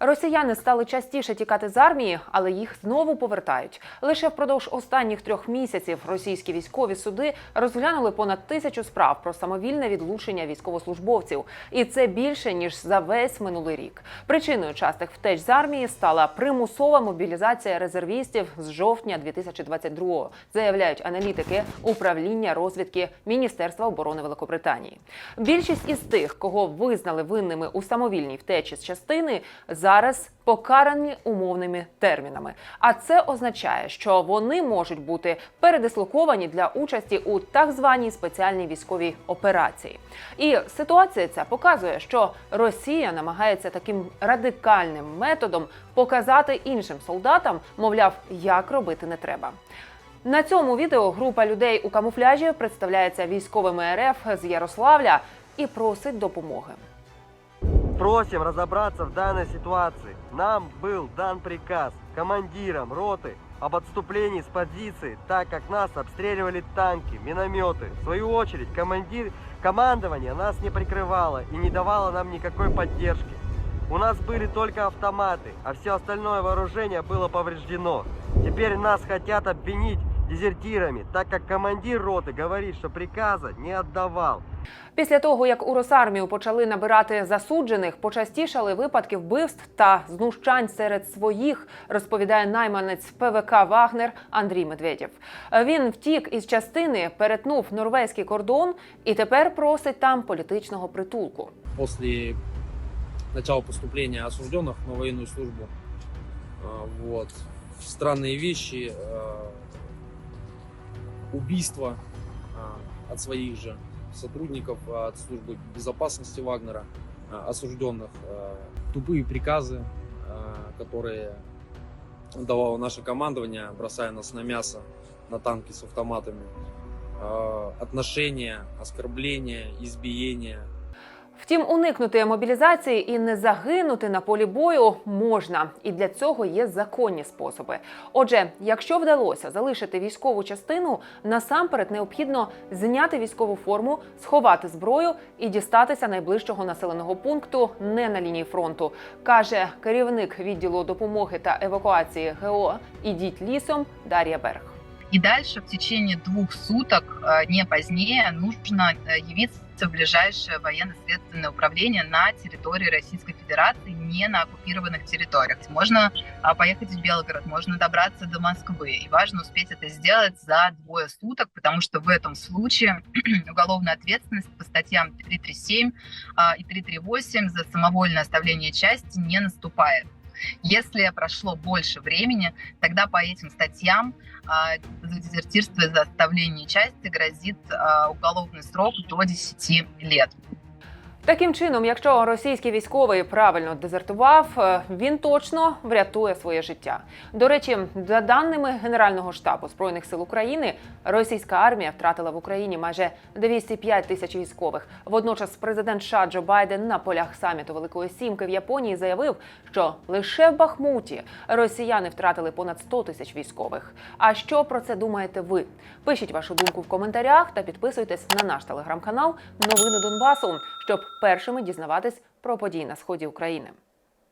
Росіяни стали частіше тікати з армії, але їх знову повертають. Лише впродовж останніх трьох місяців російські військові суди розглянули понад тисячу справ про самовільне відлучення військовослужбовців, і це більше ніж за весь минулий рік. Причиною частих втеч з армії стала примусова мобілізація резервістів з жовтня 2022-го, заявляють аналітики управління розвідки Міністерства оборони Великобританії. Більшість із тих, кого визнали винними у самовільній втечі з частини, зараз покарані умовними термінами. А це означає, що вони можуть бути передислоковані для участі у так званій спеціальній військовій операції. І ситуація ця показує, що Росія намагається таким радикальним методом показати іншим солдатам, мовляв, як робити не треба. На цьому відео група людей у камуфляжі представляється військовими РФ з Ярославля і просить допомоги. Просим разобраться в данной ситуации. Нам был дан приказ командирам роты об отступлении с позиции, так как нас обстреливали танки, минометы. В свою очередь, командир, командование нас не прикрывало и не давало нам никакой поддержки. У нас были только автоматы, а все остальное вооружение было повреждено. Теперь нас хотят обвинить дезертирами, так как командир роты говорит, что приказа не отдавал. Після того, як у Росармію почали набирати засуджених, почастішали випадки вбивств та знущань серед своїх, розповідає найманець ПВК Вагнер Андрій Медведєв. Він втік із частини, перетнув норвезький кордон і тепер просить там політичного притулку. после начала поступления осужденных на военную службу. А, Вот. Странные вещи, а, Убийства а, от своих же сотрудников, а, от службы безопасности Вагнера, а, осужденных, тупые приказы, которые давало наше командование, бросая нас на мясо, на танки с автоматами, отношения, оскорбления, избиения, Втім, уникнути мобілізації і не загинути на полі бою можна, і для цього є законні способи. Отже, якщо вдалося залишити військову частину, насамперед необхідно зняти військову форму, сховати зброю і дістатися найближчого населеного пункту не на лінії фронту, каже керівник відділу допомоги та евакуації ГО «Ідіть лісом Дар'я Берг. И дальше в течение двух суток, э, не позднее, нужно э, явиться в ближайшее военно-следственное управление на территории Российской Федерации, не на оккупированных территориях. Можно а, поехать в Белгород, можно добраться до Москвы. И важно успеть это сделать за двое суток, потому что в этом случае уголовная ответственность по статьям 337 а, и 338 за самовольное оставление части не наступает. Если прошло больше времени, тогда по этим статьям за дезертирство и за оставление части грозит а, уголовный срок до 10 лет. Таким чином, якщо російський військовий правильно дезертував, е, він точно врятує своє життя. До речі, за даними Генерального штабу збройних сил України, російська армія втратила в Україні майже 205 тисяч військових. Водночас, президент США Джо Байден на полях саміту Великої Сімки в Японії заявив, що лише в Бахмуті росіяни втратили понад 100 тисяч військових. А що про це думаєте ви? Пишіть вашу думку в коментарях та підписуйтесь на наш телеграм-канал Новини Донбасу, щоб першими дізнаватись про події на сході України.